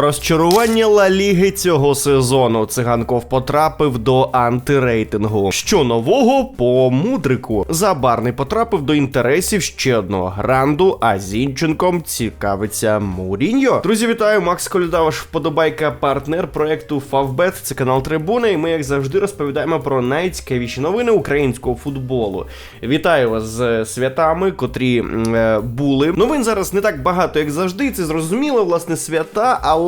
Розчарування Ла Ліги цього сезону. Циганков потрапив до антирейтингу. Що нового по мудрику? Забарний потрапив до інтересів ще одного гранду, а Зінченком цікавиться Муріньо. Друзі, вітаю! Макс Коляда, ваш вподобайка, партнер проекту Фавбет. Це канал Трибуна, і ми, як завжди, розповідаємо про найцікавіші новини українського футболу. Вітаю вас з святами, котрі е, були. Новин зараз не так багато, як завжди. Це зрозуміло, власне, свята, але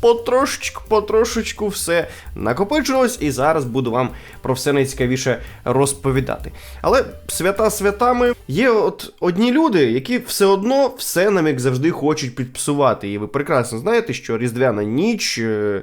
потрошечку, потрошечку все накопичилось, і зараз буду вам про все найцікавіше розповідати. Але свята святами є от одні люди, які все одно все нам як завжди хочуть підпсувати. І ви прекрасно знаєте, що Різдвяна ніч, е,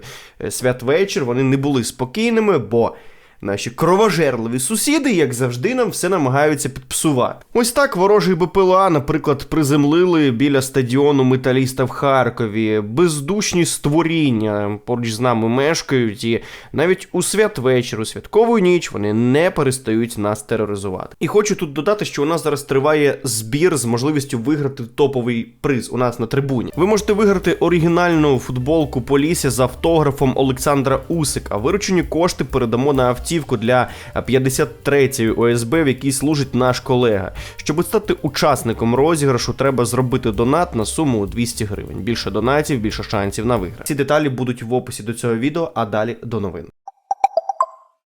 святвечір, вони не були спокійними, бо. Наші кровожерливі сусіди, як завжди, нам все намагаються підпсувати. Ось так ворожий БПЛА, наприклад, приземлили біля стадіону металіста в Харкові. Бездушні створіння поруч з нами мешкають, і навіть у святвечір, у святкову ніч вони не перестають нас тероризувати. І хочу тут додати, що у нас зараз триває збір з можливістю виграти топовий приз у нас на трибуні. Ви можете виграти оригінальну футболку Полісся з автографом Олександра Усика. Виручені кошти передамо на автівку для 53-ї ОСБ, в якій служить наш колега. Щоб стати учасником розіграшу, треба зробити донат на суму 200 гривень. Більше донатів, більше шансів на виграш. Ці деталі будуть в описі до цього відео, а далі до новин.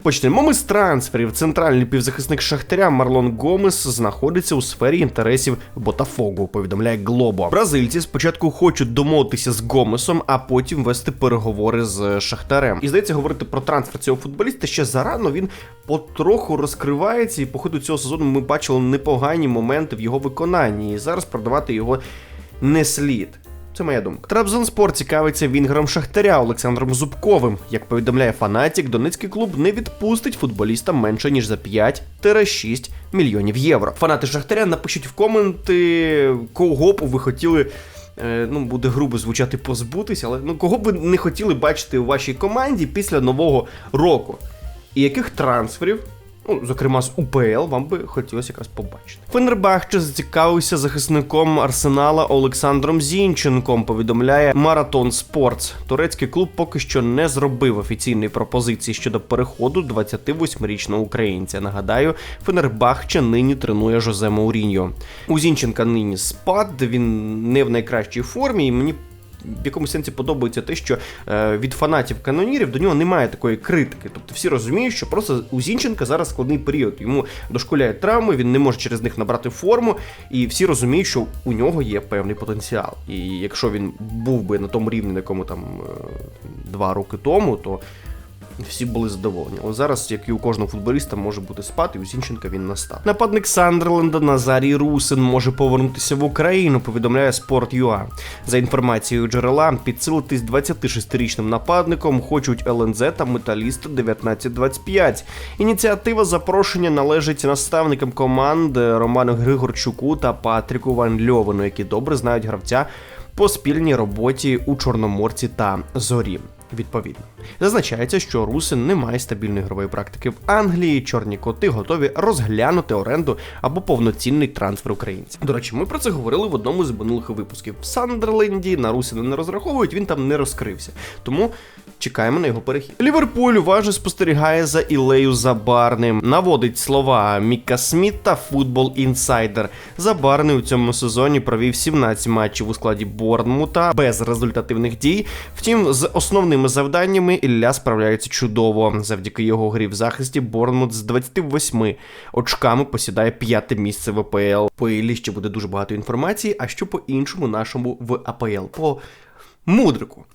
Почнемо ми з трансферів. Центральний півзахисник Шахтаря Марлон Гомес знаходиться у сфері інтересів Ботафогу, повідомляє Глобо. Бразильці спочатку хочуть домовитися з Гомесом, а потім вести переговори з Шахтарем. І здається, говорити про трансфер цього футболіста ще зарано. Він потроху розкривається, і по ходу цього сезону ми бачили непогані моменти в його виконанні. І зараз продавати його не слід. Це моя думка. Трабзонспор цікавиться вінгером Шахтаря Олександром Зубковим. Як повідомляє Фанатік, донецький клуб не відпустить футболіста менше ніж за 5-6 мільйонів євро. Фанати Шахтаря напишіть в коменти, кого б ви хотіли. е, Ну, буде грубо звучати позбутися, але ну кого б ви не хотіли бачити у вашій команді після нового року? І яких трансферів Ну, зокрема, з УПЛ вам би хотілося якраз побачити. Фенербахче зацікавився захисником Арсенала Олександром Зінченком. Повідомляє Маратон Спортс. Турецький клуб поки що не зробив офіційної пропозиції щодо переходу 28-річного українця. Нагадаю, Фенербахче нині тренує Жозе Мауріньо. У Зінченка нині спад. Він не в найкращій формі, і мені в якомусь сенсі подобається те, що е, від фанатів канонірів до нього немає такої критики. Тобто всі розуміють, що просто у Зінченка зараз складний період. Йому дошкуляють травми, він не може через них набрати форму, і всі розуміють, що у нього є певний потенціал. І якщо він був би на тому рівні, на якому там е, два роки тому, то. Всі були задоволені. Але зараз, як і у кожного футболіста, може бути спад, і у Зінченка він настав. Нападник Сандерленда Назарій Русин може повернутися в Україну, повідомляє Sport.ua. За інформацією джерела, підсилитись 26-річним нападником хочуть ЛНЗ та Металіст 1925. Ініціатива запрошення належить наставникам команди Роману Григорчуку та Патріку Ван Льовину, які добре знають гравця по спільній роботі у Чорноморці та Зорі. Відповідно, зазначається, що Русин не має стабільної ігрової практики в Англії. Чорні коти готові розглянути оренду або повноцінний трансфер українців. До речі, ми про це говорили в одному з минулих випусків. В Сандерленді на Русина не розраховують, він там не розкрився. Тому чекаємо на його перехід. Ліверпуль уважно спостерігає за Ілею Забарним. Наводить слова Міка Сміт та Футбол Інсайдер. Забарний у цьому сезоні провів 17 матчів у складі Борнмута без результативних дій. Втім, з основними завданнями Ілля справляється чудово. Завдяки його грі в захисті Борнмут з 28 очками посідає п'яте місце в АПЛ. По Іллі ще буде дуже багато інформації, а що по іншому нашому в АПЛ. По мудрику.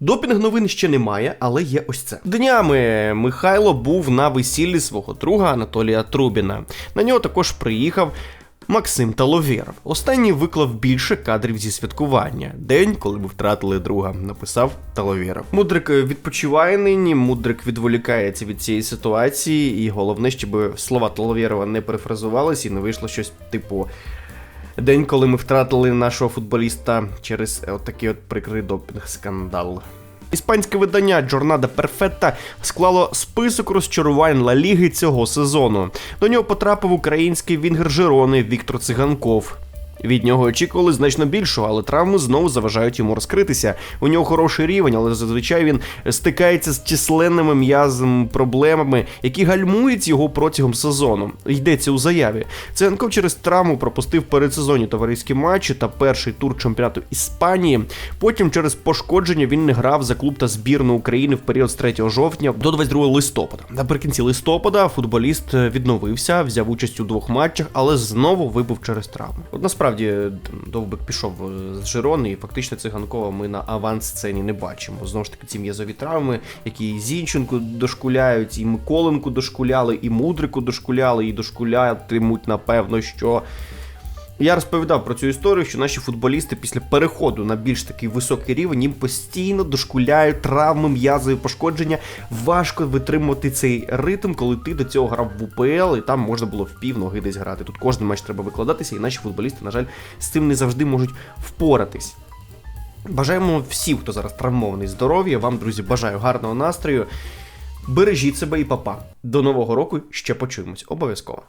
Допінг новин ще немає, але є ось це. Днями Михайло був на весіллі свого друга Анатолія Трубіна. На нього також приїхав. Максим Таловєров. Останній виклав більше кадрів зі святкування. День, коли ми втратили друга, написав Таловєров. Мудрик відпочиває нині, мудрик відволікається від цієї ситуації, і головне, щоб слова Таловєрова не перефразувалися і не вийшло щось типу. День, коли ми втратили нашого футболіста через от такий от прикрий допінг скандал. Іспанське видання Джорнада Перфетта склало список розчарувань Ла Ліги цього сезону. До нього потрапив український вінгер Жирони Віктор Циганков. Від нього очікували значно більшого, але травми знову заважають йому розкритися. У нього хороший рівень, але зазвичай він стикається з численними м'язом проблемами, які гальмують його протягом сезону. Йдеться у заяві. Циганков через травму пропустив передсезонні товариські матчі та перший тур чемпіонату Іспанії. Потім через пошкодження він не грав за клуб та збірну України в період з 3 жовтня до 22 листопада. Наприкінці листопада футболіст відновився, взяв участь у двох матчах, але знову вибув через травму. От насправді Довбик пішов е, з Жирони, і фактично циганкова ми на аванс сцені не бачимо. Знову ж таки, ці м'язові травми, які і Зінченку дошкуляють, і Миколенку дошкуляли, і Мудрику дошкуляли, і дошкулятимуть, напевно, що. Я розповідав про цю історію, що наші футболісти після переходу на більш такий високий рівень їм постійно дошкуляють травми, м'язові пошкодження. Важко витримувати цей ритм, коли ти до цього грав в УПЛ, і там можна було в півноги десь грати. Тут кожен матч треба викладатися, і наші футболісти, на жаль, з цим не завжди можуть впоратись. Бажаємо всім, хто зараз травмований, здоров'я. Вам, друзі, бажаю гарного настрою. Бережіть себе і папа. До нового року ще почуємось. Обов'язково.